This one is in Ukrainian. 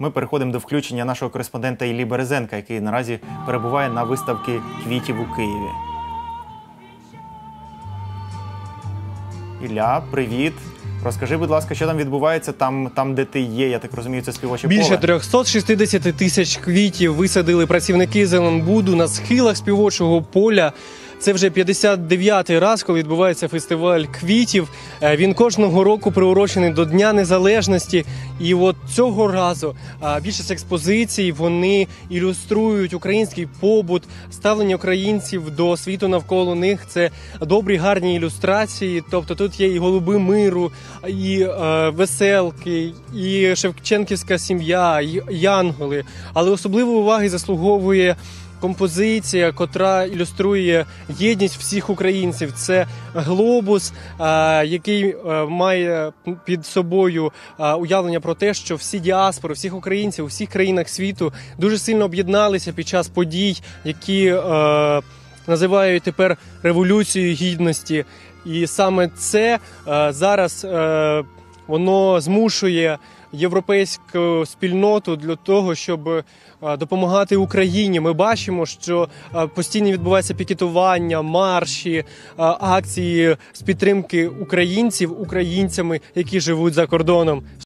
ми переходимо до включення нашого кореспондента Іллі Березенка, який наразі перебуває на виставці квітів у Києві. Ілля, привіт. Розкажи, будь ласка, що там відбувається там, там де ти є. Я так розумію, це співоче Більше поле. 360 тисяч квітів висадили працівники Зеленбуду на схилах співочого поля. Це вже 59-й раз, коли відбувається фестиваль квітів. Е, Він кожного року приурочений до Дня Незалежності. І от цього разу більшість експозицій вони ілюструють український побут, ставлення українців до світу навколо них. Це добрі, гарні ілюстрації. Тобто тут є і голуби миру, і е, веселки, і Шевченківська сім'я, і янголи. Але особливої уваги заслуговує композиція, котра ілюструє єдність всіх українців. Це глобус, е, який е, має під собою е, уявлення про те, що всі діаспори, всіх українців у всіх країнах світу дуже сильно об'єдналися під час подій, які називають тепер революцією гідності. І саме це зараз воно змушує європейську спільноту для того, щоб е, допомагати Україні. Ми бачимо, що е, постійно відбуваються пікетування, марші, е, акції з підтримки українців українцями, які живуть за кордоном.